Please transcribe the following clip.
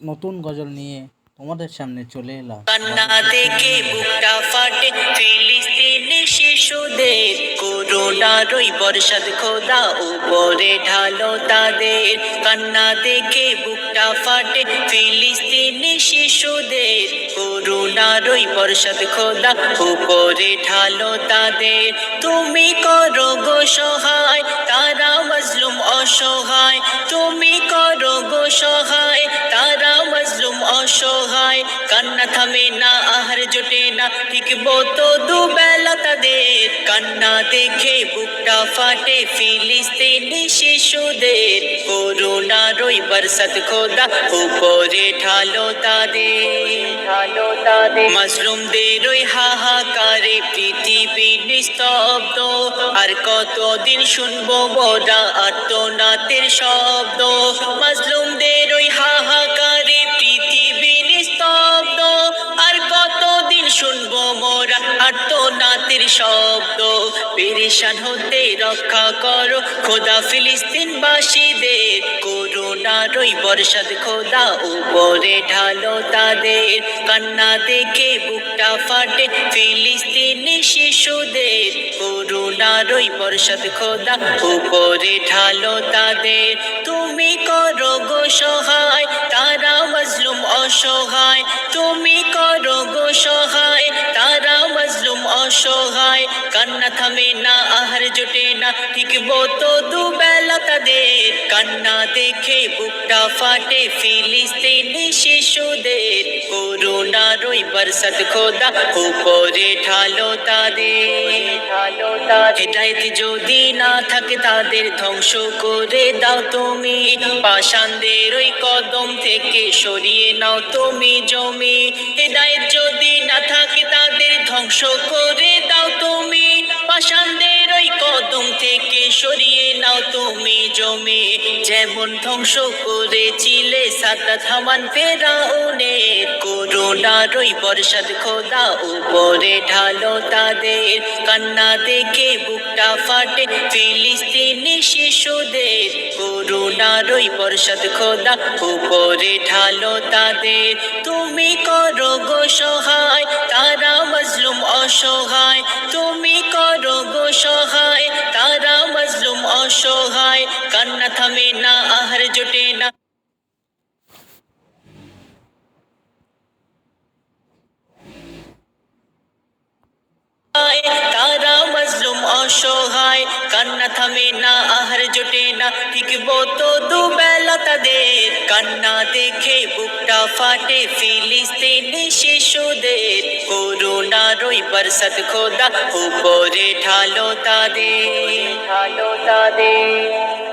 নতুন গজল নিয়ে তোমাদের সামনে চলে এলাম। কান্না দেখে বুকটা শিশুদের করোনার ওই বর্ষাদ খোদা উপরে ঢালো তাদের। কান্না দেখে বুকটা ফাটে শিশুদের ওই বর্ষাদ খোদা উপরে ঢালো তাদের। তুমি করো গো টিকবো তো দুবেলা তাদের কান্না দেখে বুকটা ফাটে। ফিলিস্তিনি শিশুদের করোনার ওই বরসাত খোদা উপরে ঢালো তাদের। ঢালো তাদের মজলুমদের ওই হাহাকারে পৃথিবী নিস্তব্ধ। আর কতদিন শুনব মোরা আত্মনাথের শব্দ। মজলুমদের ওই আত্মনাথের শব্দ, পেরেশান হতে রক্ষা করো। খোদা ফিলিস্তিন বাসীদের করোনার ওই বর্ষাদ খোদা উপরে ঢালো তাদের। কান্না দেখে বুকটা ফাটে ফিলিস্তিনি শিশুদের করোনার ওই বর্ষাদ খোদা উপরে ঢালো তাদের। তুমি করো গো সহায়, তারা মজলুম অসহায়। তুমি করো গো সহায় অসহায় কান্না থামে না, আহার জোটে না। টিকবো তো দুবেলা তাদের। কান্না দেখে বুকটা ফাটে, ফিলিস্তিনি শিশুদের। করোনার ওই বরসাত খোদা উপরে ঢালো তাদের। ঢালো তাদের যদি না থাকে তাদের, ধ্বংস করে দাও তুমি। পাষাণদের ওই কদম থেকে সরিয়ে নাও তুমি জমি। হেদায়েত যদি না থাকে তাদের, ধ্বংস করে দাও তুমি। পাষাণদের ওই কদম থেকে সরিয়ে নাও তুমি জমি। যেমন ধ্বংস করেছিলে সাদা থামান ফেরাউনের করোনার ওই বর্ষাদ খোদা উপরে ঢালো তাদের। কান্না দেখে বুকটা ফাটে ফিলিস্তিনি শিশুদের। করোনার ওই বর্ষাদ খোদা, উপরে ঢালো তাদের। তুমি করো গো সহায়, তারা মজলুম অসহায়। তুমি করো গো সহায়, তারা মজলুম অসহায়। কান্না থামে না, আহার জোটে না। তারা মজলুম অসহায়, কান্না থামে না, আহার জোটে না টিকবো তো দুবেলা তাদের। কান্না দেখে বুকটা ফাটে, ফিলিস্তিনি শিশুদের। করোনার ওই বরসত খোদা উপরে ঢালো তাদের ঢালো তাদের।